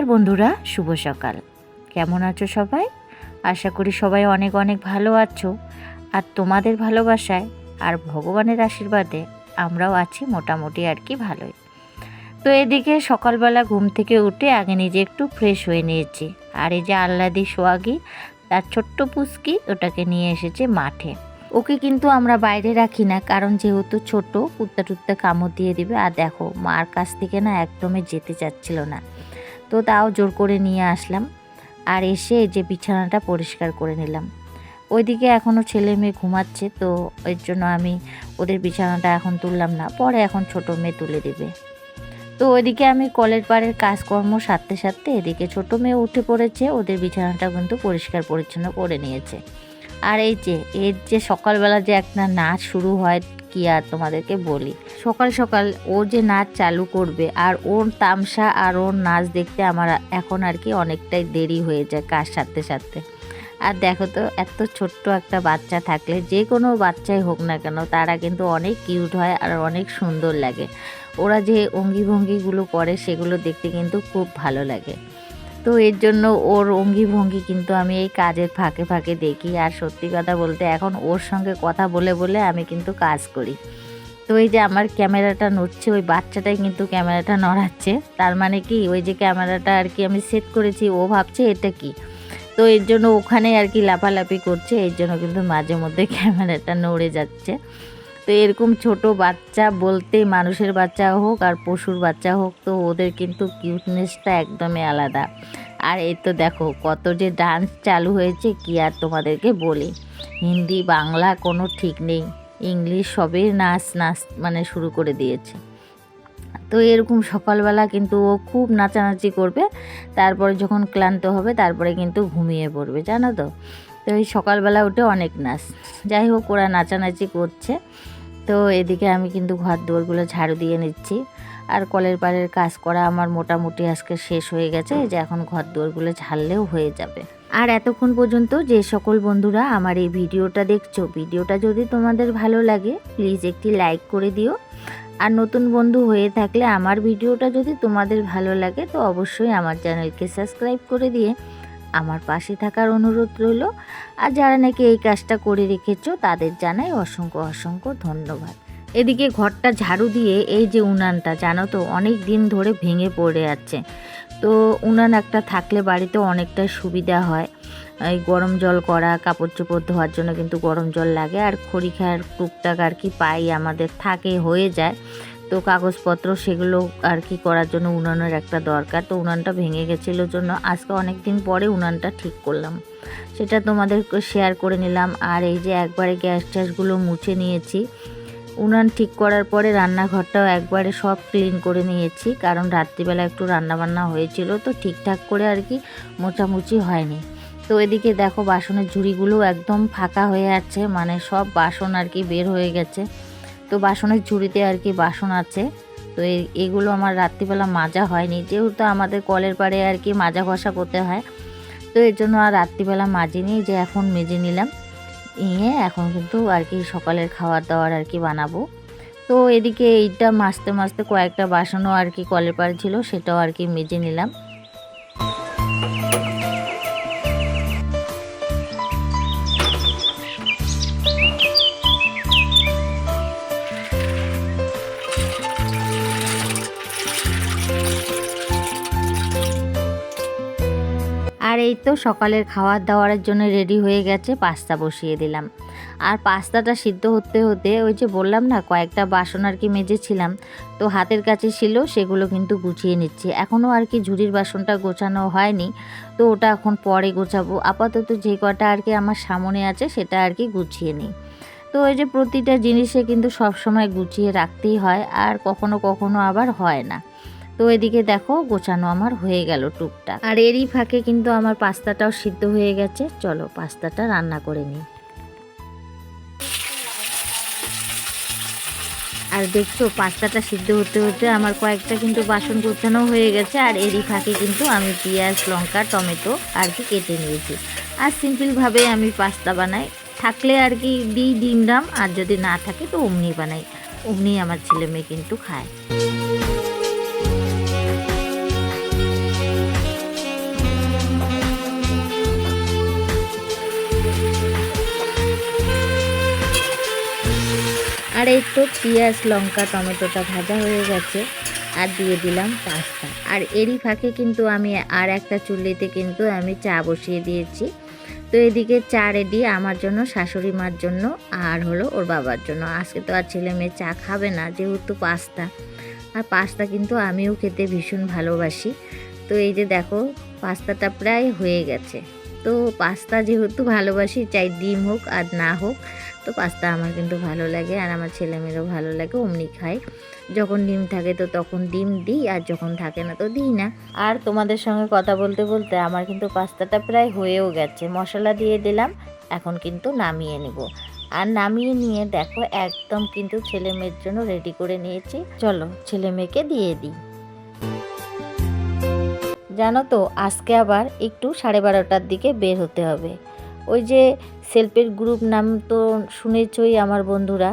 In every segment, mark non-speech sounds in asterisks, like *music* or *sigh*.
নমস্কার বন্ধুরা, শুভ সকাল। কেমন আছো সবাই? আশা করি সবাই অনেক অনেক ভালো আছো। আর তোমাদের ভালোবাসায় আর ভগবানের আশীর্বাদে আমরাও আছি মোটামুটি আর কি ভালোই। তো এদিকে সকালবেলা ঘুম থেকে উঠে আগে নিজে একটু ফ্রেশ হয়ে নিয়েছি। আর এই যে আহ্লাদি সোয়াগি তার ছোট্ট পুচকি, ওটাকে নিয়ে এসেছে মাঠে। ওকে কিন্তু আমরা বাইরে রাখি না, কারণ যেহেতু ছোট কুত্তা টুত্তা কামড় দিয়ে দিবে। আর দেখো, মার কাছ থেকে না একদমই যেতে চাচ্ছিল না। তো তাও জোর করে নিয়ে আসলাম। আর এসে যে বিছানাটা পরিষ্কার করে নিলাম। ওইদিকে এখনও ছেলে মেয়ে ঘুমাচ্ছে, তো এর জন্য আমি ওদের বিছানাটা এখন তুললাম না, পরে এখন ছোট মেয়ে তুলে দেবে। তো ওইদিকে আমি কলের পাড়ের কাজকর্ম সারতে সারতে এদিকে ছোট মেয়ে উঠে পড়েছে, ওদের বিছানাটা কিন্তু পরিষ্কার পরিচ্ছন্ন করে নিয়েছে। আর এই যে, এর যে সকালবেলা যে একটা নাচ শুরু হয় কি আর তোমাদেরকে বলি? সকাল সকাল ও যে নাচ চালু করবে আর ওর তামসা আর ওর নাচ দেখতে আমার এখন আর কি অনেকটাই দেরি হয়ে যায় কাজ সারতে সারতে আর দেখো তো, এত ছোট্ট একটা বাচ্চা থাকলে যে কোনো বাচ্চাই হোক না কেন, তারা কিন্তু অনেক কিউট হয় আর অনেক সুন্দর লাগে। ওরা যে অঙ্গি ভঙ্গিগুলো করে সেগুলো দেখতে কিন্তু খুব ভালো লাগে। তো এর জন্য ওর অঙ্গি ভঙ্গি কিন্তু আমি এই কাজের ফাঁকে ফাঁকে দেখি। আর সত্যি কথা বলতে এখন ওর সঙ্গে কথা বলে বলে আমি কিন্তু কাজ করি। তো এই যে আমার ক্যামেরাটা নড়ছে, ওই বাচ্চাটাই কিন্তু ক্যামেরাটা নড়াচ্ছে। তার মানে কি? ওই যে ক্যামেরাটা আর কি আমি সেট করেছি, ও ভাবছে এটা কি? তো এর জন্য ওখানে আর কি লাফালাফি করছে, এর জন্য কিন্তু মাঝে মধ্যে *laughs* ক্যামেরাটা নড়ে যাচ্ছে। তো এরকম ছোট বাচ্চা বলতে মানুষের বাচ্চা হোক আর পশুর বাচ্চা হোক, তো ওদের কিন্তু কিউটনেসটা একদমই আলাদা। আর এই তো দেখো কত যে ডান্স চালু হয়েছে, কি আর তোমাদেরকে বলি। হিন্দি, বাংলা কোনো ঠিক নেই। ইংলিশ সবই নাচ নাচ মানে শুরু করে দিয়েছে। তো এরকম সকালবেলা কিন্তু ও খুব নাচানাচি করবে, তারপরে যখন ক্লান্ত হবে তারপরে কিন্তু ঘুমিয়ে পড়বে, জানো তো? তো এই সকালবেলা উঠে অনেক নাচ। যাই হোক, ওরা নাচানাচি করছে। তো এদিকে আমি কিন্তু ঘর দুয়ারগুলো ঝাড়ু দিয়ে নিচ্ছি। আর কলের পাড়ের কাজ করা আমার মোটামুটি আজকে শেষ হয়ে গেছে যে এখন ঘর দুয়ারগুলো ঝাড়লেও হয়ে যাবে। আর এতক্ষণ পর্যন্ত যে সকল বন্ধুরা আমার এই ভিডিওটা দেখছ, ভিডিওটা যদি তোমাদের ভালো লাগে প্লিজ একটি লাইক করে দিও। আর নতুন বন্ধু হয়ে থাকলে আমার ভিডিওটা যদি তোমাদের ভালো লাগে, তো অবশ্যই আমার চ্যানেলকে সাবস্ক্রাইব করে দিয়ে আমার পাশে থাকার অনুরোধ রইল। আর যারা নাকি এই কাজটা করে রেখেছো, তাদের জানাই অসংখ্য অসংখ্য ধন্যবাদ। এদিকে ঘরটা ঝাড়ু দিয়ে এই যে উনানটা, জানো তো, অনেক দিন ধরে ভেঙে পড়ে যাচ্ছে তো উনান একটা থাকলে বাড়িতে অনেকটা সুবিধা হয়। এই গরম জল করা কাপড় চোপড় ধোয়ার জন্য কিন্তু গরম জল লাগে। আর খড়ি টুকটাক আর কি পাই আমাদের, থাকে, হয়ে যায়। তো কাগজপত্র সেগুলো আর কি করার জন্য উনানের একটা দরকার। তো উনানটা ভেঙে গেছিল জন্য আজকে অনেক দিন পরে উনানটা ঠিক করলাম। সেটা তোমাদের শেয়ার করে নিলাম। আর এই যে একবারে গ্যাস ট্যাসগুলো মুছে নিয়েছি, উনান ঠিক করার পরে রান্নাঘরটাও একবারে সব ক্লিন করে নিয়েছি। কারণ রাত্রিবেলা একটু রান্নাবান্না হয়েছিল, তো ঠিকঠাক করে আর কি মোচামুচি হয়নি। তো এদিকে দেখো বাসনের ঝুড়িগুলো একদম ফাঁকা হয়ে আছে মানে সব বাসন আর কি বের হয়ে গেছে। তো বাসনের ঝুড়িতে আর কি বাসন আছে। তো এগুলো আমার রাত্রিবেলা মাজা হয়নি। যেহেতু আমাদের কলের পাড়ে আর কি মাজা ঘষা করতে হয়, তো এর জন্য আর রাত্রিবেলা মাজিনি যে এখন মেজে নিলাম। নিয়ে এখন কিন্তু আর কি সকালের খাবার দাওয়ার আর কি বানাবো। তো এদিকে এইটা মাছতে মাছতে কয়েকটা বাসনও আর কি কলের পাড়ে ছিল, সেটাও আর কি মেজে নিলাম। এই তো সকালের খাওয়ার দাওয়ারের জন্য রেডি হয়ে গেছে, পাস্তা বসিয়ে দিলাম। আর পাস্তাটা সিদ্ধ হতে হতে ওই যে বললাম না, কয়েকটা বাসন আর কি মেজেছিলাম, তো হাতের কাছে ছিল, সেগুলো কিন্তু গুছিয়ে নিচ্ছি। এখনও আর কি ঝুড়ির বাসনটা গোছানো হয়নি, তো ওটা এখন পরে গোছাবো। আপাতত যে কটা আর কি আমার সামনে আছে, সেটা আর কি গুছিয়ে নিই। তো ওই যে প্রতিটা জিনিসে কিন্তু সবসময় গুছিয়ে রাখতেই হয়, আর কখনো কখনো আবার হয় না। তো এদিকে দেখো গোছানো আমার হয়ে গেল টুকটাক। আর এরই ফাঁকে কিন্তু আমার পাস্তাটাও সিদ্ধ হয়ে গেছে। চলো পাস্তাটা রান্না করে নিই। আর দেখছ, পাস্তাটা সিদ্ধ হতে হতে আমার কয়েকটা কিন্তু বাসন গোছানো হয়ে গেছে। আর এরই ফাঁকে কিন্তু আমি পেঁয়াজ, লঙ্কা, টমেটো আর কি কেটে নিয়েছি। আর সিম্পলভাবে আমি পাস্তা বানাই। থাকলে আর কি দিই ডিম ডাম আর যদি না থাকে তো অমনি বানাই। অমনি আমার ছেলে মেয়ে কিন্তু খায়। এই তো পেঁয়াজ, লঙ্কা, টমেটোটা ভাজা হয়ে গেছে আর দিয়ে দিলাম পাস্তা। আর এরই ফাঁকে কিন্তু আমি আর একটা চুল্লিতে কিন্তু আমি চা বসিয়ে দিয়েছি। তো এদিকে চা রেডি আমার জন্য, শাশুড়ি মার জন্য আর হলো ওর বাবার জন্য। আজকে তো আর ছেলে মেয়ে চা খাবে না, যেহেতু পাস্তা। আর পাস্তা কিন্তু আমিও খেতে ভীষণ ভালোবাসি। তো এই যে দেখো, পাস্তাটা প্রায় হয়ে গেছে। তো পাস্তা যেহেতু ভালোবাসি, চাই ডিম হোক আর না হোক, তো পাস্তা আমার কিন্তু ভালো লাগে আর আমার ছেলেমেয়েরও ভালো লাগে, অমনি খাই যখন ডিম থাকে তো তখন ডিম দিই আর যখন থাকে না তো দিই না। আর তোমাদের সঙ্গে কথা বলতে বলতে আমার কিন্তু পাস্তাটা প্রায় হয়েও গেছে, মশলা দিয়ে দিলাম, এখন কিন্তু নামিয়ে নেব। আর নামিয়ে নিয়ে দেখো একদম কিন্তু ছেলে মেয়ের জন্য রেডি করে নিয়েছি। চলো ছেলে মেয়েকে দিয়ে দিই। জানো তো, আজকে আবার একটু সাড়ে বারোটার দিকে বের হতে হবে। ওই যে সেলফের গ্রুপ নাম তো শুনেছই আমার বন্ধুরা।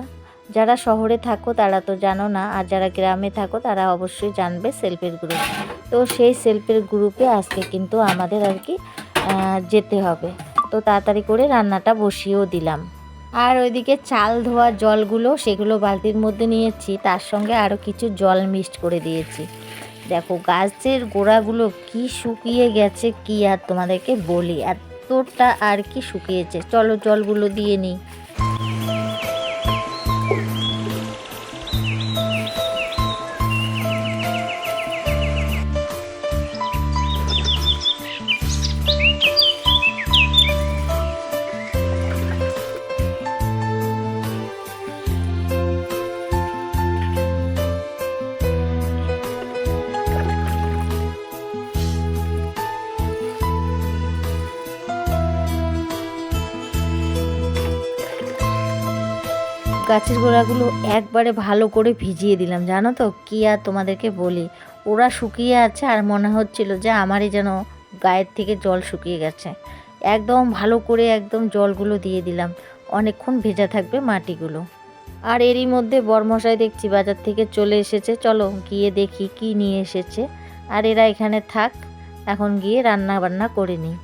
যারা শহরে থাকো তারা তো জানো না, আর যারা গ্রামে থাকো তারা অবশ্যই জানবে সেলফের গ্রুপ। তো সেই সেলফের গ্রুপে আজকে কিন্তু আমাদের আর কি যেতে হবে। তো তাড়াতাড়ি করে রান্নাটা বসিয়েও দিলাম। আর ওইদিকে চাল ধোয়া জলগুলো সেগুলো বালতির মধ্যে নিয়েছি, তার সঙ্গে আরও কিছু জল মিক্সড করে দিয়েছি। দেখো, গাছের গোড়াগুলো কি শুকিয়ে গেছে কি আর তোমাদেরকে বলি, এতটা আর কি শুকিয়েছে। চলো জলগুলো দিয়ে নিই। গাছের গোড়াগুলো একবারে ভালো করে ভিজিয়ে দিলাম, জানো তো? কী আর তোমাদেরকে বলি? ওরা শুকিয়ে আছে আর মনে হচ্ছিল যে আমারই যেন গায়ের থেকে জল শুকিয়ে গেছে। একদম ভালো করে একদম জলগুলো দিয়ে দিলাম। অনেকক্ষণ ভেজা থাকবে মাটিগুলো। আর এরই মধ্যে বরমশাই দেখছি বাজার থেকে চলে এসেছে। চলো গিয়ে দেখি কি নিয়ে এসেছে। আর এরা এখানে থাক, এখন গিয়ে রান্না বান্না করে নিই।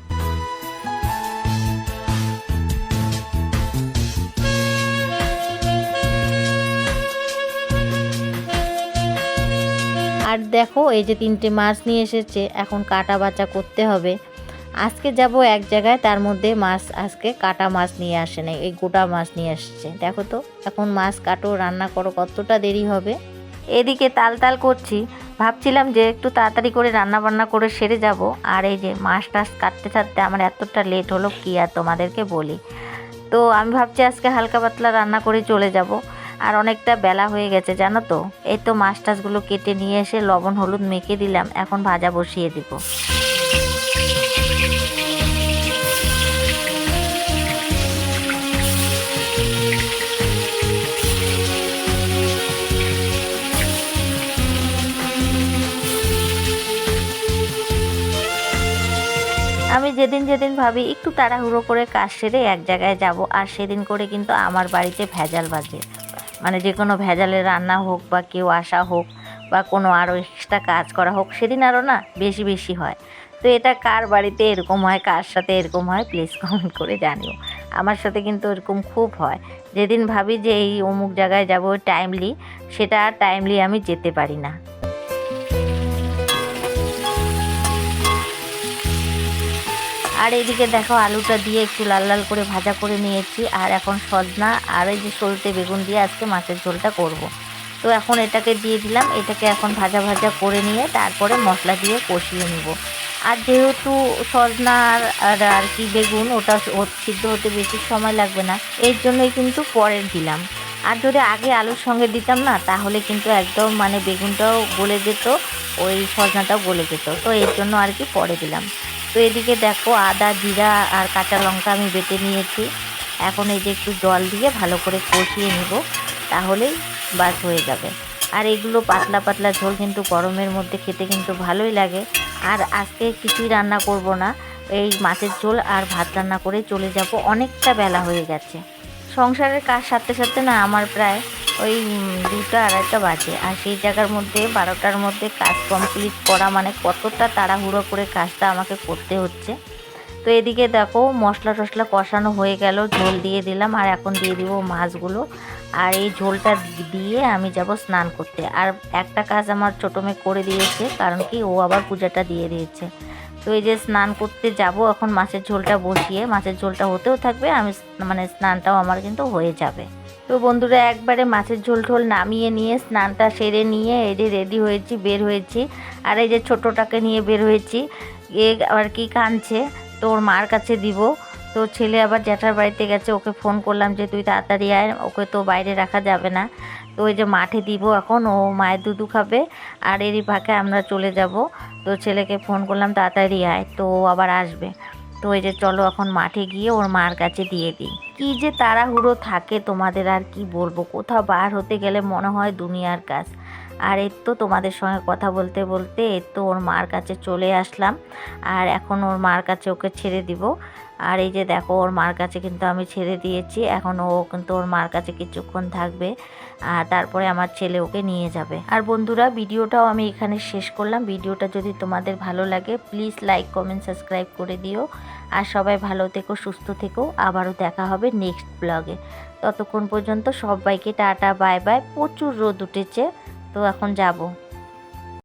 আর দেখো, এই যে তিনটে মাছ নিয়ে এসেছে, এখন কাটা বাচা করতে হবে। আজকে যাব এক জায়গায়, তার মধ্যে মাছ আজকে কাটা মাছ নিয়ে আসে নাই, এই গোটা মাছ নিয়ে আসছে। দেখো তো, এখন মাছ কাটো, রান্না করো, কতটা দেরি হবে। এদিকে তাল তাল করছি, ভাবছিলাম যে একটু তাড়াতাড়ি করে রান্না বান্না করে সেরে যাব, আর এই যে মাছ টাছ কাটতে কাটতে আমার এতটা লেট হলো, কি আর তোমাদেরকে বলি। তো আমি ভাবছি আজকে হালকা পাতলা রান্না করে চলে যাব। আর অনেকটা বেলা হয়ে গেছে, জানো তো? এই তো মাছ টাছগুলো কেটে নিয়ে এসে লবণ, হলুদ মেখে দিলাম, এখন ভাজা বসিয়ে দিব। আমি যেদিন যেদিন ভাবি একটু তাড়াহুড়ো করে কাজ সেরে এক জায়গায় যাব, আর সেদিন করে কিন্তু আমার বাড়িতে ভেজাল বাজে। মানে যে কোনো ভেজালে রান্না হোক বা কেউ আসা হোক বা কোনো আরও এক্সট্রা কাজ করা হোক, সেদিন আরও না বেশি বেশি হয়। তো এটা কার বাড়িতে এরকম হয়, কার সাথে এরকম হয় প্লিজ কমেন্ট করে জানিও। আমার সাথে কিন্তু এরকম খুব হয়। যেদিন ভাবি যে এই অমুক জায়গায় যাব টাইমলি সেটা টাইমলি আমি যেতে পারি না। আর এদিকে দেখো আলুটা দিয়ে একটু লাল লাল করে ভাজা করে নিয়েছি। আর এখন সজনা আর এই যে সলতে বেগুন দিয়ে আজকে মাছের ঝোলটা করব। তো এখন এটাকে দিয়ে দিলাম, এটাকে এখন ভাজা ভাজা করে নিয়ে তারপরে মশলা দিয়ে কষিয়ে নিব। আর যেহেতু সজনা আর আর কি বেগুন, ওটা সিদ্ধ হতে বেশি সময় লাগবে না, এর জন্যই কিন্তু পরের দিলাম। আর যদি আগে আলুর সঙ্গে দিতাম না, তাহলে কিন্তু একদম মানে বেগুনটাও গলে যেত, ওই সজনাটাও গলে যেত। তো এর জন্য আর কি পরে দিলাম। তো এদিকে দেখো আদা, জিরা আর কাঁচা লঙ্কা আমি বেটে নিয়েছি। এখন এই যে একটু জল দিয়ে ভালো করে কষিয়ে নিব, তাহলেই বাস হয়ে যাবে। আর এগুলো পাতলা পাতলা ঝোল কিন্তু গরমের মধ্যে খেতে কিন্তু ভালোই লাগে। আর আজকে কিছুই রান্না করব না, এই মাছের ঝোল আর ভাত রান্না করে চলে যাব। অনেকটা বেলা হয়ে গেছে। সংসারের কাজ সারতে সারতে না আমার প্রায় ওই দুটা আড়াইটা বাজে। আর সেই জায়গার মধ্যে, বারোটার মধ্যে কাজ কমপ্লিট করা মানে কতটা তাড়াহুড়ো করে কাজটা আমাকে করতে হচ্ছে। তো এদিকে দেখো, মশলা টশলা কষানো হয়ে গেল, ঝোল দিয়ে দিলাম, আর এখন দিয়ে দিব মাছগুলো। আর এই ঝোলটা দিয়ে আমি যাব স্নান করতে। আর একটা কাজ আমার ছোটো মেয়ে করে দিয়েছে, কারণ কি ও আবার পূজাটা দিয়ে দিয়েছে। তো এই যে স্নান করতে যাব, এখন মাছের ঝোলটা বসিয়ে, মাছের ঝোলটা হতেও থাকবে, আমি মানে স্নানটাও আমার কিন্তু হয়ে যাবে। তো বন্ধুরা, একবারে মাছের ঝোল ঝোল নামিয়ে নিয়ে, স্নানটা সেরে নিয়ে এই যে রেডি হয়েছি, বের হয়েছি। আর এই যে ছোটোটাকে নিয়ে বের হয়েছি, এ আবার কি কাঁদছে, তো ওর মার কাছে দিব। তো ছেলে আবার জ্যাঠার বাড়িতে গেছে, ওকে ফোন করলাম যে, তুই তাড়াতাড়ি আয়, ওকে তো বাইরে রাখা যাবে না। তো ওই যে মাঠে দিব এখন, ও মায়ের দুধু খাবে, আর এরই ফাঁকে আমরা চলে যাব। তো ছেলেকে ফোন করলাম, তাড়াতাড়ি আয়। তো আবার আসবে। তো এই যে চলো এখন মাঠে গিয়ে ওর মার কাছে দিয়ে দিই। কি যে তাড়াহুড়ো থাকে তোমাদের আর কি বলব? কোথাও বার হতে গেলে মনে হয় দুনিয়ার কাজ। আর এর তো তোমাদের সঙ্গে কথা বলতে বলতে এর তো ওর মার কাছে চলে আসলাম। আর এখন ওর মার কাছে ওকে ছেড়ে দিব। আর এই যে দেখো, ওর মার কাছে কিন্তু আমি ছেড়ে দিয়েছি। এখন ও কিন্তু ওর মার কাছে কিছুক্ষণ থাকবে আর তারপরে আমার ছেলে ওকে নিয়ে যাবে। আর বন্ধুরা, ভিডিওটাও আমি এখানে শেষ করলাম। ভিডিওটা যদি তোমাদের ভালো লাগে প্লিজ লাইক কমেন্ট সাবস্ক্রাইব করে দিও। আর সবাই ভালো থেকো, সুস্থ থেকো। আবারও দেখা হবে নেক্সট ব্লগে ততক্ষণ পর্যন্ত সবাইকে টাটা বাই বাই প্রচুর রোদ উঠেছে, তো এখন যাব।